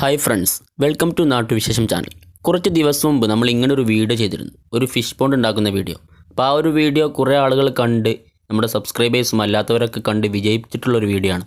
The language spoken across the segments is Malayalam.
ഹായ് ഫ്രണ്ട്സ് വെൽക്കം ടു നാട്ടുവിശേഷം ചാനൽ കുറച്ച് ദിവസം മുമ്പ് നമ്മൾ ഇങ്ങനെ ഒരു വീഡിയോ ചെയ്തിരുന്നു. ഒരു ഫിഷ് പോണ്ട് ഉണ്ടാക്കുന്ന വീഡിയോ അപ്പോൾ ആ ഒരു വീഡിയോ കുറേ ആളുകൾ കണ്ട് നമ്മുടെ സബ്സ്ക്രൈബേഴ്സും അല്ലാത്തവരൊക്കെ കണ്ട് വിജയിച്ചിട്ടുള്ള ഒരു വീഡിയോ ആണ്.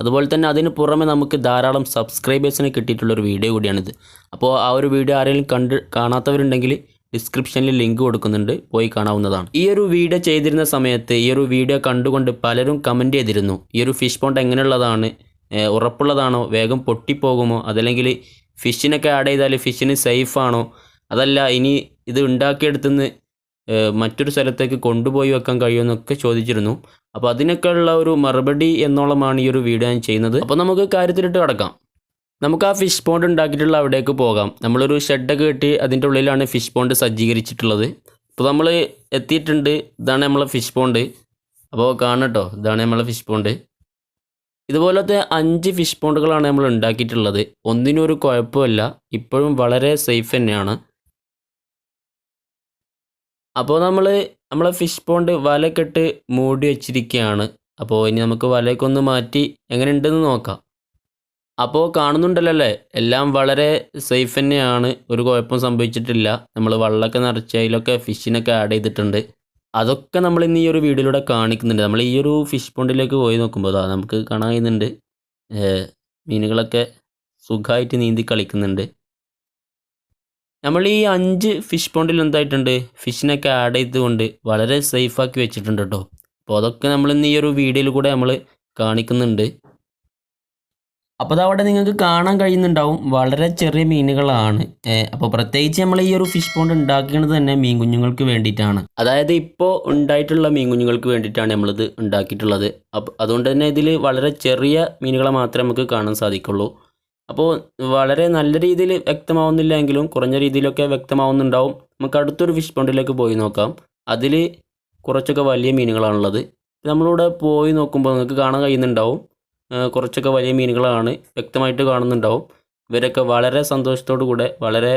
അതുപോലെ തന്നെ അതിന് പുറമെ നമുക്ക് ധാരാളം സബ്സ്ക്രൈബേഴ്സിനെ കിട്ടിയിട്ടുള്ള ഒരു വീഡിയോ കൂടിയാണിത്. അപ്പോൾ ആ ഒരു വീഡിയോ ആരെങ്കിലും കണ്ട് കാണാത്തവരുണ്ടെങ്കിൽ ഡിസ്ക്രിപ്ഷനിൽ ലിങ്ക് കൊടുക്കുന്നുണ്ട് പോയി കാണാവുന്നതാണ്. ഈ ഒരു വീഡിയോ ചെയ്തിരുന്ന സമയത്ത് ഈ ഒരു വീഡിയോ കണ്ടുകൊണ്ട് പലരും കമന്റ് ചെയ്തിരുന്നു. ഈ ഒരു ഫിഷ് പോണ്ട് എങ്ങനെയുള്ളതാണ്? ഉറപ്പുള്ളതാണോ? വേഗം പൊട്ടിപ്പോകുമോ? അതല്ലെങ്കിൽ ഫിഷിനൊക്കെ ആഡ് ചെയ്താൽ ഫിഷിന് സേഫാണോ അതല്ല ഇനി ഇത് ഉണ്ടാക്കിയെടുത്തുനിന്ന് മറ്റൊരു സ്ഥലത്തേക്ക് കൊണ്ടുപോയി വെക്കാൻ കഴിയുമെന്നൊക്കെ ചോദിച്ചിരുന്നു. അപ്പോൾ അതിനൊക്കെയുള്ള ഒരു മറുപടി എന്നോളമാണ് ഈ ഒരു വീഡിയോ ഞാൻ ചെയ്യുന്നത്. അപ്പോൾ നമുക്ക് കാര്യത്തിലിട്ട് കിടക്കാം. നമുക്ക് ആ ഫിഷ് പോണ്ട് ഉണ്ടാക്കിയിട്ടുള്ള അവിടേക്ക് പോകാം. നമ്മളൊരു ഷെഡൊക്കെ കെട്ടി അതിന്റെ ഉള്ളിലാണ് ഫിഷ് പോണ്ട് സജ്ജീകരിച്ചിട്ടുള്ളത്. അപ്പോൾ നമ്മൾ എത്തിയിട്ടുണ്ട്. ഇതാണ് നമ്മളെ ഫിഷ് പോണ്ട് അപ്പോൾ കാണട്ടോ ഇതാണ് നമ്മളെ ഫിഷ് പോണ്ട് ഇതുപോലത്തെ അഞ്ച് ഫിഷ് പോണ്ടുകളാണ് നമ്മൾ ഉണ്ടാക്കിയിട്ടുള്ളത്. ഒന്നിനും ഒരു കുഴപ്പമില്ല. ഇപ്പോഴും വളരെ സേഫ് തന്നെയാണ്. അപ്പോൾ നമ്മൾ നമ്മളെ ഫിഷ് പോണ്ട് വലക്കെട്ട് മൂടി വെച്ചിരിക്കുകയാണ്. അപ്പോൾ ഇനി നമുക്ക് വലയൊക്കെ ഒന്ന് മാറ്റി എങ്ങനെ ഉണ്ടെന്ന് നോക്കാം. അപ്പോൾ കാണുന്നുണ്ടല്ലോ അല്ലേ? എല്ലാം വളരെ സേഫ് തന്നെയാണ്. ഒരു കുഴപ്പം സംഭവിച്ചിട്ടില്ല. നമ്മൾ വെള്ളമൊക്കെ നിറച്ച് അതിലൊക്കെ ഫിഷിനൊക്കെ ആഡ് ചെയ്തിട്ടുണ്ട്. അതൊക്കെ നമ്മൾ ഇന്ന് ഈ ഒരു വീഡിയോയിലൂടെ കാണിക്കുന്നുണ്ട്. നമ്മൾ ഈ ഒരു ഫിഷ് പോണ്ടിലേക്ക് പോയി നോക്കുമ്പോൾ അതാ നമുക്ക് കാണാൻ കഴിയുന്നുണ്ട് മീനുകളൊക്കെ സുഖമായിട്ട് നീന്തി കളിക്കുന്നുണ്ട്. നമ്മൾ ഈ അഞ്ച് ഫിഷ് പോണ്ടിൽ എന്തായിട്ടുണ്ട്? ഫിഷിനൊക്കെ ആഡ് ചെയ്തുകൊണ്ട് വളരെ സേഫാക്കി വെച്ചിട്ടുണ്ട് കേട്ടോ അപ്പോൾ അതൊക്കെ നമ്മൾ ഇന്ന് ഈ ഒരു വീഡിയോയിൽ കൂടെ നമ്മൾ കാണിക്കുന്നുണ്ട്. അപ്പോൾ അവിടെ നിങ്ങൾക്ക് കാണാൻ കഴിയുന്നുണ്ടാവും. വളരെ ചെറിയ മീനുകളാണ്. അപ്പോൾ പ്രത്യേകിച്ച് നമ്മൾ ഈ ഒരു ഫിഷ് പോണ്ട് ഉണ്ടാക്കുന്നത് തന്നെ മീൻ കുഞ്ഞുങ്ങൾക്ക് വേണ്ടിയിട്ടാണ്. അതായത് ഇപ്പോൾ ഉണ്ടായിട്ടുള്ള മീൻ കുഞ്ഞുങ്ങൾക്ക് വേണ്ടിയിട്ടാണ് നമ്മളിത് ഉണ്ടാക്കിയിട്ടുള്ളത്. അപ്പോൾ അതുകൊണ്ട് തന്നെ ഇതിൽ വളരെ ചെറിയ മീനുകളെ മാത്രമേ നമുക്ക് കാണാൻ സാധിക്കുള്ളൂ. അപ്പോൾ വളരെ നല്ല രീതിയിൽ വ്യക്തമാവുന്നില്ലെങ്കിലും കുറഞ്ഞ രീതിയിലൊക്കെ വ്യക്തമാവുന്നുണ്ടാവും. നമുക്ക് അടുത്തൊരു ഫിഷ് പോണ്ടിലേക്ക് പോയി നോക്കാം. അതിൽ കുറച്ചൊക്കെ വലിയ മീനുകളാണുള്ളത്. നമ്മളിവിടെ പോയി നോക്കുമ്പോൾ നിങ്ങൾക്ക് കാണാൻ കഴിയുന്നുണ്ടാവും. കുറച്ചൊക്കെ വലിയ മീനുകളാണ് വ്യക്തമായിട്ട് കാണുന്നുണ്ടാവും. ഇവരൊക്കെ വളരെ സന്തോഷത്തോടു കൂടെ വളരെ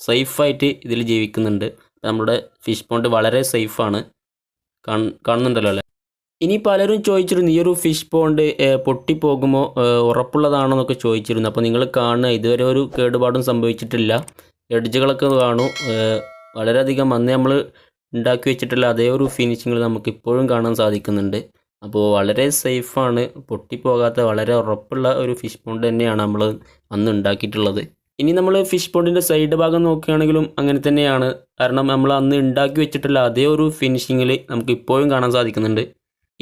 സേഫായിട്ട് ഇതിൽ ജീവിക്കുന്നുണ്ട്. നമ്മുടെ ഫിഷ് പോണ്ട് വളരെ സേഫാണ്. കാണുന്നുണ്ടല്ലോ അല്ലേ? ഇനി പലരും ചോദിച്ചിരുന്നു ഈ ഒരു ഫിഷ് പോണ്ട് പൊട്ടിപ്പോകുമോ? ഉറപ്പുള്ളതാണോ എന്നൊക്കെ ചോദിച്ചിരുന്നു. അപ്പോൾ നിങ്ങൾ കാണുക ഇതുവരെ ഒരു കേടുപാടും സംഭവിച്ചിട്ടില്ല. എഡ്ജുകളൊക്കെ കാണൂ. വളരെയധികം അന്ന് നമ്മൾ ഉണ്ടാക്കി വെച്ചിട്ടുള്ള അതേ ഒരു ഫിനിഷിങ്ങിൽ നമുക്ക് ഇപ്പോഴും കാണാൻ സാധിക്കുന്നുണ്ട്. അപ്പോൾ വളരെ സേഫാണ് പൊട്ടിപ്പോകാത്ത വളരെ ഉറപ്പുള്ള ഒരു ഫിഷ് പോണ്ട് തന്നെയാണ് നമ്മൾ അന്ന് ഉണ്ടാക്കിയിട്ടുള്ളത്. ഇനി നമ്മൾ ഫിഷ് പോണ്ടിന്റെ സൈഡ് ഭാഗം നോക്കുകയാണെങ്കിലും അങ്ങനെ തന്നെയാണ്. കാരണം നമ്മൾ അന്ന് ഉണ്ടാക്കി വെച്ചിട്ടുള്ള അതേ ഒരു ഫിനിഷിങ്ങിൽ നമുക്ക് ഇപ്പോഴും കാണാൻ സാധിക്കുന്നുണ്ട്.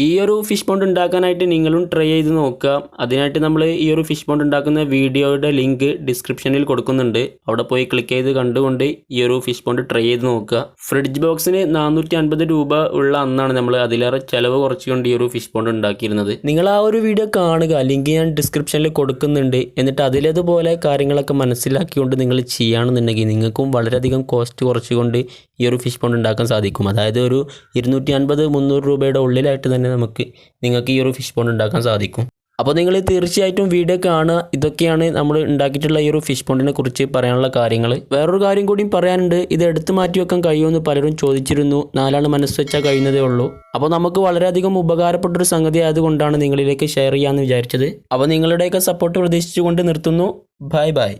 ഈ ഒരു ഫിഷ് പോണ്ട് ഉണ്ടാക്കാനായിട്ട് നിങ്ങളും ട്രൈ ചെയ്ത് നോക്കുക. അതിനായിട്ട് നമ്മൾ ഈ ഒരു ഫിഷ് പോണ്ട് ഉണ്ടാക്കുന്ന വീഡിയോയുടെ ലിങ്ക് ഡിസ്ക്രിപ്ഷനിൽ കൊടുക്കുന്നുണ്ട്. അവിടെ പോയി ക്ലിക്ക് ചെയ്ത് കണ്ടുകൊണ്ട് ഈ ഒരു ഫിഷ് പോണ്ട് ട്രൈ ചെയ്ത് നോക്കുക. ഫ്രിഡ്ജ് ബോക്സിന് നാനൂറ്റി അൻപത് രൂപ ഉള്ള അന്നാണ് നമ്മൾ അതിലേറെ ചിലവ് കുറച്ചുകൊണ്ട് ഈ ഒരു ഫിഷ് പോണ്ട് ഉണ്ടാക്കിയിരുന്നത്. നിങ്ങൾ ആ ഒരു വീഡിയോ കാണുക. ലിങ്ക് ഞാൻ ഡിസ്ക്രിപ്ഷനിൽ കൊടുക്കുന്നുണ്ട്. എന്നിട്ട് അതിലേതുപോലെ കാര്യങ്ങളൊക്കെ മനസ്സിലാക്കിക്കൊണ്ട് നിങ്ങൾ ചെയ്യുകയാണെന്നുണ്ടെങ്കിൽ നിങ്ങൾക്കും വളരെയധികം കോസ്റ്റ് കുറച്ചുകൊണ്ട് ഈ ഒരു ഫിഷ് പോണ്ട് ഉണ്ടാക്കാൻ സാധിക്കും. അതായത് ഒരു ഇരുന്നൂറ്റി അൻപത് മുന്നൂറ് രൂപയുടെ ഉള്ളിലായിട്ട് തന്നെ നമുക്ക് നിങ്ങൾക്ക് ഈ ഒരു ഫിഷ് പോണ്ട് ഉണ്ടാക്കാൻ സാധിക്കും. അപ്പോൾ നിങ്ങൾ തീർച്ചയായിട്ടും വീഡിയോ കാണുക. ഇതൊക്കെയാണ് നമ്മൾ ഉണ്ടാക്കിയിട്ടുള്ള ഈ ഒരു ഫിഷ് പോണ്ടിനെ കുറിച്ച് പറയാനുള്ള കാര്യങ്ങൾ. വേറൊരു കാര്യം കൂടിയും പറയാനുണ്ട്. ഇത് എടുത്തു മാറ്റി വെക്കാൻ കഴിയുമെന്ന് പലരും ചോദിച്ചിരുന്നു. നാലാണ് മനസ്സ് വെച്ചാൽ കഴിയുന്നതേ ഉള്ളൂ. അപ്പോൾ നമുക്ക് വളരെയധികം ഉപകാരപ്പെട്ടൊരു സംഗതി ആയതുകൊണ്ടാണ് നിങ്ങളിലേക്ക് ഷെയർ ചെയ്യാമെന്ന് വിചാരിച്ചത്. അപ്പോൾ നിങ്ങളുടെയൊക്കെ സപ്പോർട്ട് പ്രതീക്ഷിച്ചുകൊണ്ട് നിർത്തുന്നു. Bye bye